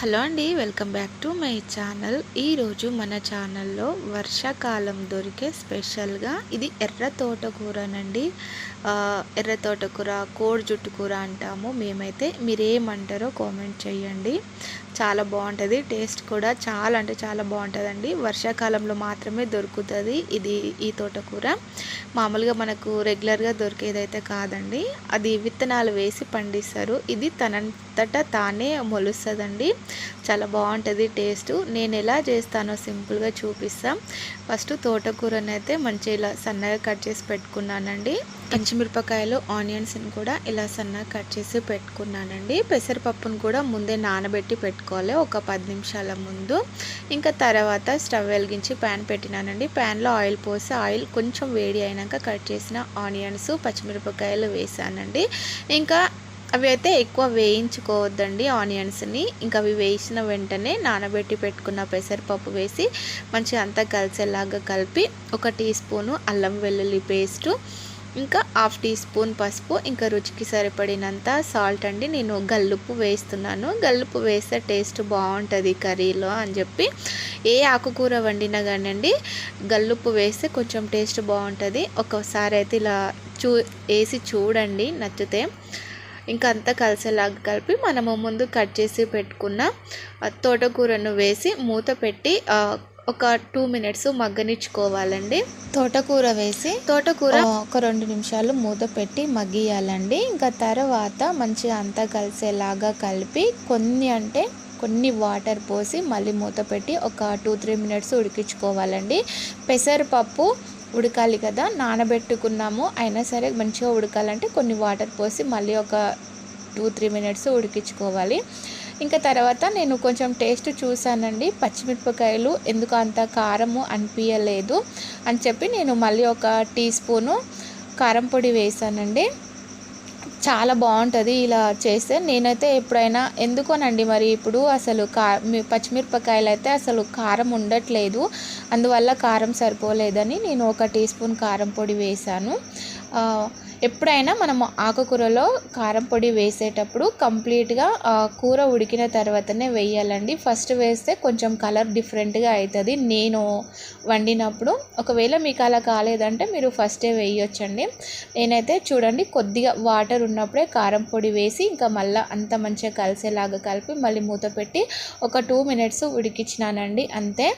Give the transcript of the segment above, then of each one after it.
Hello అండి welcome back to my channel. ఈరోజు మన ఛానల్లో వర్షాకాలం దొరికే స్పెషల్గా ఇది ఎర్ర తోటకూరనండి. ఎర్ర తోటకూర కోడి జుట్టు కూర అంటాము. మేమైతే మీరేమంటారో కామెంట్ చేయండి. చాలా బాగుంటుంది టేస్ట్ కూడా చాలా అంటే చాలా బాగుంటుందండి. వర్షాకాలంలో మాత్రమే దొరుకుతుంది ఇది ఈ తోటకూర. మామూలుగా మనకు రెగ్యులర్గా దొరికేదైతే కాదండి. అది విత్తనాలు వేసి పండిస్తారు. ఇది తనంతట తానే మొలుస్తుందండి. చాలా బాగుంటుంది టేస్ట్. నేను ఎలా చేస్తానో సింపుల్గా చూపిస్తాం. ఫస్ట్ తోటకూరని అయితే మంచిగా ఇలా సన్నగా కట్ చేసి పెట్టుకున్నానండి. పచ్చిమిరపకాయలు ఆనియన్స్ని కూడా ఇలా సన్నగా కట్ చేసి పెట్టుకున్నానండి. పెసరపప్పును కూడా ముందే నానబెట్టి పెట్టుకోవాలి ఒక పది నిమిషాల ముందు. ఇంకా తర్వాత స్టవ్ వెలిగించి ప్యాన్ పెట్టినానండి. ప్యాన్లో ఆయిల్ పోసి ఆయిల్ కొంచెం వేడి అయినాక కట్ చేసిన ఆనియన్స్ పచ్చిమిరపకాయలు వేసానండి. ఇంకా అవి అయితే ఎక్కువ వేయించుకోవద్దండి ఆనియన్స్ని. ఇంకా అవి వేసిన వెంటనే నానబెట్టి పెట్టుకున్న పెసరపప్పు వేసి మంచిగా అంతా కలిసేలాగా కలిపి ఒక టీ స్పూను అల్లం వెల్లుల్లి పేస్టు ఇంకా హాఫ్ టీ స్పూన్ పసుపు ఇంకా రుచికి సరిపడినంత సాల్ట్ అండి. నేను గల్లుప్పు వేస్తున్నాను. గల్లుప్పు వేస్తే టేస్ట్ బాగుంటుంది కర్రీలో అని చెప్పి. ఏ ఆకుకూర వండినా కానివ్వండి గల్లుప్పు వేస్తే కొంచెం టేస్ట్ బాగుంటుంది. ఒక్కోసారి అయితే ఇలా చూ వేసి చూడండి నచ్చితే. ఇంకా అంతా కలిసేలాగా కలిపి మనము ముందు కట్ చేసి పెట్టుకున్న తోటకూరను వేసి మూత పెట్టి ఒక టూ మినిట్స్ మగ్గనిచ్చుకోవాలండి. తోటకూర వేసి తోటకూర ఒక రెండు నిమిషాలు మూత పెట్టి మగ్గియాలండి. ఇంకా తర్వాత మంచిగా అంతా కలిసేలాగా కలిపి కొన్ని అంటే కొన్ని వాటర్ పోసి మళ్ళీ మూత పెట్టి ఒక టూ త్రీ మినిట్స్ ఉడికించుకోవాలండి. పెసరపప్పు ఉడకాలి కదా నానబెట్టుకున్నాము. అయినా సరే మంచిగా ఉడకాలంటే కొన్ని వాటర్ పోసి మళ్ళీ ఒక టూ త్రీ మినిట్స్ ఉడికించుకోవాలి. ఇంకా తర్వాత నేను కొంచెం టేస్ట్ చూసానండి పచ్చిమిరపకాయలు ఎందుకు అంత కారము అనిపించలేదు అని చెప్పి నేను మళ్ళీ ఒక టీ స్పూను కారం పొడి వేసానండి చాలా బాగుంటుంది ఇలా చేస్తే. నేనైతే ఎప్పుడైనా ఎందుకోనండి మరి ఇప్పుడు అసలు కా పచ్చిమిరపకాయలు అయితే అసలు కారం ఉండట్లేదు. అందువల్ల కారం సరిపోలేదని నేను ఒక టీ స్పూన్ కారం పొడి వేశాను. ఎప్పుడైనా మనము ఆకుకూరలో కారం పొడి వేసేటప్పుడు కంప్లీట్గా కూర ఉడికిన తర్వాతనే వేయాలండి. ఫస్ట్ వేస్తే కొంచెం కలర్ డిఫరెంట్గా అవుతుంది నేను వండినప్పుడు ఒకవేళ మీకు అలా కాలేదంటే మీరు ఫస్టే వేయొచ్చండి. నేనైతే చూడండి కొద్దిగా వాటర్ ఉన్నప్పుడే కారం పొడి వేసి ఇంకా మళ్ళీ అంత మంచిగా కలిసేలాగా కలిపి మళ్ళీ మూత పెట్టి ఒక టూ మినిట్స్ ఉడికించినానండి. అంతే.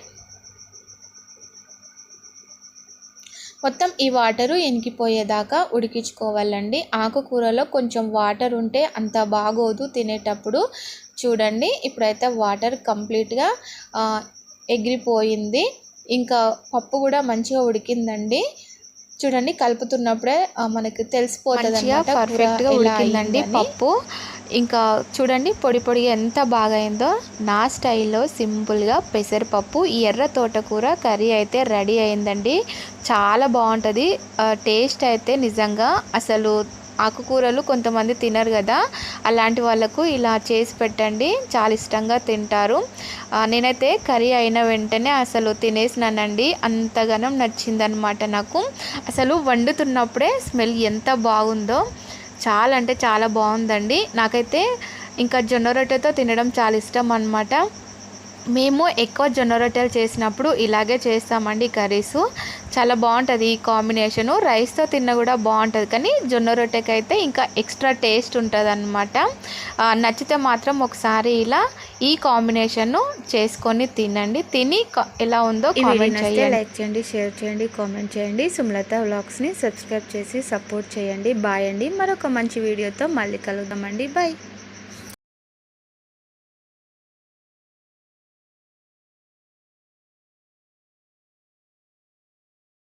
మొత్తం ఈ వాటరు ఇనికిపోయేదాకా ఉడికించుకోవాలండి. ఆకుకూరలో కొంచెం వాటర్ ఉంటే అంత బాగోదు తినేటప్పుడు. చూడండి ఇప్పుడైతే వాటర్ కంప్లీట్గా ఎగిరిపోయింది. ఇంకా పప్పు కూడా మంచిగా ఉడికిందండి. చూడండి కలుపుతున్నప్పుడే మనకి తెలిసిపోతుంది అనమాట పర్ఫెక్ట్గా ఉడికిందండి పప్పు. ఇంకా చూడండి పొడి పొడి ఎంత బాగా అయిందో నా స్టైల్లో సింపుల్గా పెసరపప్పు ఈ ఎర్ర తోటకూర కర్రీ అయితే రెడీ అయిందండి. చాలా బాగుంటుంది. టేస్ట్ అయితే నిజంగా అసలు ఆకుకూరలు కొంతమంది తినరు కదా. అలాంటి వాళ్ళకు ఇలా చేసి పెట్టండి. చాలా ఇష్టంగా తింటారు. నేనైతే కర్రీ అయిన వెంటనే అసలు తినేసినానండి. అంతగానం నచ్చిందనమాట నాకు. అసలు వండుతున్నప్పుడే స్మెల్ ఎంత బాగుందో. చాలా అంటే చాలా బాగుందండి. నాకైతే ఇంకా జొన్న రొట్టెతో తినడం చాలా ఇష్టం అన్నమాట. మేము ఎక్కువ జొన్న రొట్టెలు చేసినప్పుడు ఇలాగే చేస్తామండి కర్రీస్. చాలా బాగుంటుంది ఈ కాంబినేషను రైస్తో తిన్న కూడా బాగుంటుంది కానీ జొన్న రొట్టెకి అయితే ఇంకా ఎక్స్ట్రా టేస్ట్ ఉంటుంది అనమాట నచ్చితే మాత్రం ఒకసారి ఇలా ఈ కాంబినేషన్ను చేసుకొని తినండి. తిని ఎలా ఉందో కామెంట్ చేయండి. లైక్ చేయండి షేర్ చేయండి కామెంట్ చేయండి. సుమలత వ్లాగ్స్ని సబ్స్క్రైబ్ చేసి సపోర్ట్ చేయండి. బాయ్ అండి. మరొక మంచి వీడియోతో మళ్ళీ కలుద్దామండి. బాయ్